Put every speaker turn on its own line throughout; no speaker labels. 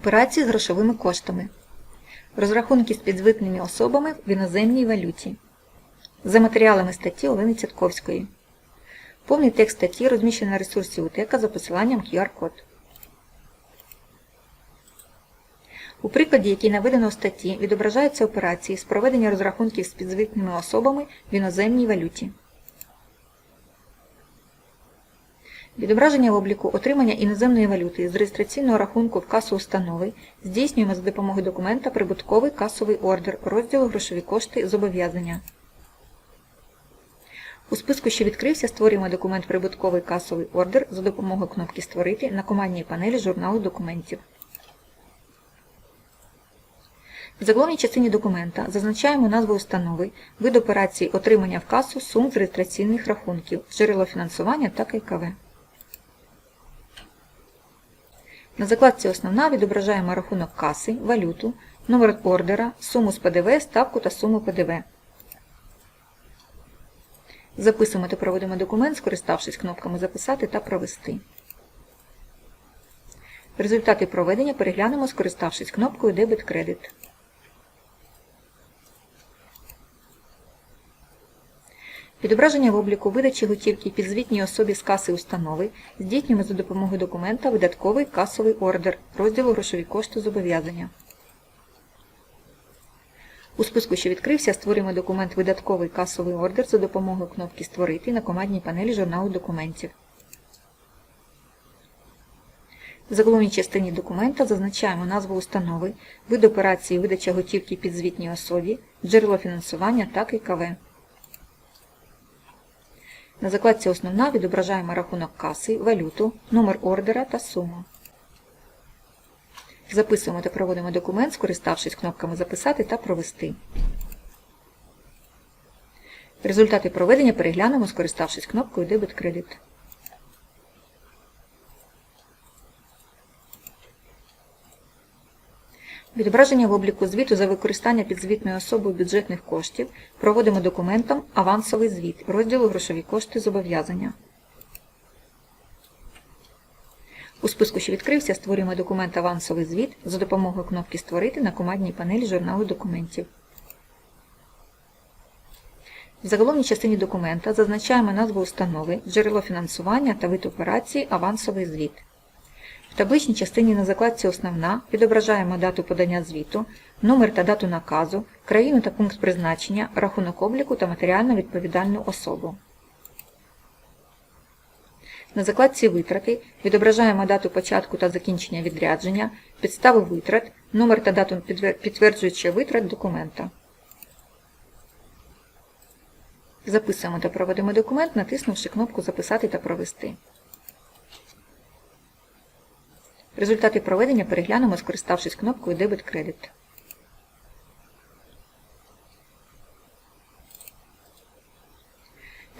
Операції з грошовими коштами. Розрахунки з підзвітними особами в іноземній валюті. За матеріалами статті Олени Цятковської. Повний текст статті розміщений на ресурсі УТЕКа за посиланням QR-код. У прикладі, який наведено в статті, відображаються операції з проведення розрахунків з підзвітними особами в іноземній валюті. Відображення в обліку отримання іноземної валюти з реєстраційного рахунку в касу установи здійснюємо за допомогою документа Прибутковий касовий ордер розділу Грошові кошти зобов'язання. У списку, що відкрився, створюємо документ Прибутковий касовий ордер за допомогою кнопки Створити на командній панелі журналу документів. В заголовній частині документа зазначаємо назву установи, вид операції отримання в касу сум з реєстраційних рахунків, джерело фінансування та ККВ. На закладці Основна відображаємо рахунок каси, валюту, номер ордера, суму з ПДВ, ставку та суму ПДВ. Записуємо та проводимо документ, скориставшись кнопками Записати та Провести. Результати проведення переглянемо, скориставшись кнопкою Дебет-кредит. Відображення в обліку видачі готівки підзвітній особі з каси установи здійснюємо за допомогою документа Видатковий касовий ордер розділу Грошові кошти зобов'язання. У списку, що відкрився, створюємо документ Видатковий касовий ордер за допомогою кнопки Створити на командній панелі журналу документів. В заголовній частині документа зазначаємо назву установи, вид операції видача готівки підзвітній особі, джерело фінансування та ККВ. На закладці Основна відображаємо рахунок каси, валюту, номер ордера та суму. Записуємо та проводимо документ, скориставшись кнопками Записати та Провести. Результати проведення переглянемо, скориставшись кнопкою Дебет-кредит. Відображення в обліку звіту за використання підзвітною особою бюджетних коштів проводимо документом Авансовий звіт розділу Грошові кошти зобов'язання. У списку, що відкрився, створюємо документ Авансовий звіт за допомогою кнопки Створити на командній панелі журналу документів. В заголовній частині документа зазначаємо назву установи, джерело фінансування та вид операції Авансовий звіт. В табличній частині на закладці Основна відображаємо дату подання звіту, номер та дату наказу, країну та пункт призначення, рахунок обліку та матеріально відповідальну особу. На закладці Витрати відображаємо дату початку та закінчення відрядження, підстави витрат, номер та дату підтверджуючи витрат документа. Записуємо та проводимо документ, натиснувши кнопку Записати та провести. Результати проведення переглянемо, скориставшись кнопкою Дебет-кредит.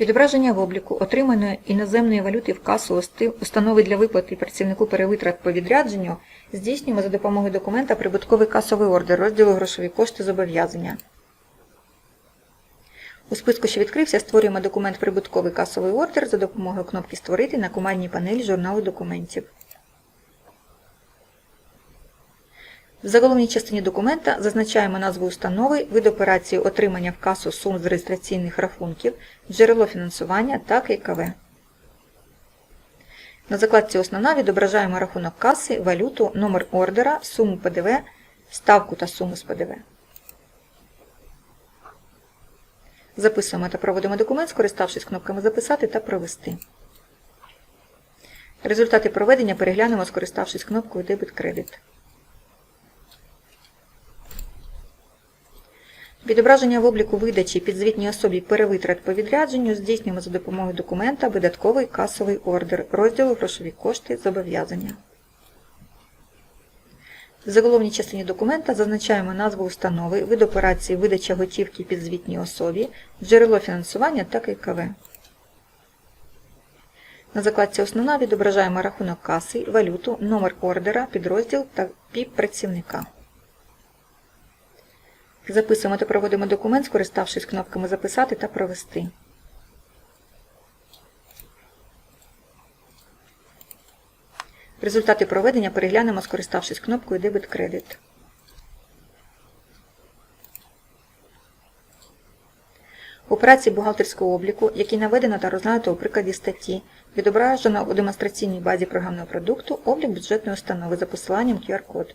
Відображення в обліку отриманої іноземної валюти в касу установи для виплати працівнику перевитрат по відрядженню здійснюємо за допомогою документа Прибутковий касовий ордер розділу Грошові кошти зобов'язання. У списку, що відкрився, створюємо документ Прибутковий касовий ордер за допомогою кнопки Створити на командній панелі журналу документів. В заголовній частині документа зазначаємо назву установи, вид операції отримання в касу сум з реєстраційних рахунків, джерело фінансування та ККВ. На закладці Основна відображаємо рахунок каси, валюту, номер ордера, суму ПДВ, ставку та суму з ПДВ. Записуємо та проводимо документ, скориставшись кнопками Записати та Провести. Результати проведення переглянемо, скориставшись кнопкою Дебет-кредит. Відображення в обліку видачі підзвітній особі перевитрат по відрядженню здійснюємо за допомогою документа Видатковий касовий ордер розділу Грошові кошти зобов'язання. В заголовній частині документа зазначаємо назву установи, вид операції видача готівки підзвітній особі, джерело фінансування та ККВ. На закладці Основна відображаємо рахунок каси, валюту, номер ордера, підрозділ та ПІП працівника. Записуємо та проводимо документ, скориставшись кнопками Записати та Провести. Результати проведення переглянемо, скориставшись кнопкою Дебет-кредит. Операції бухгалтерського обліку, які наведено та розглянуто у прикладі статті, відображено у демонстраційній базі програмного продукту облік бюджетної установи за посиланням QR-код.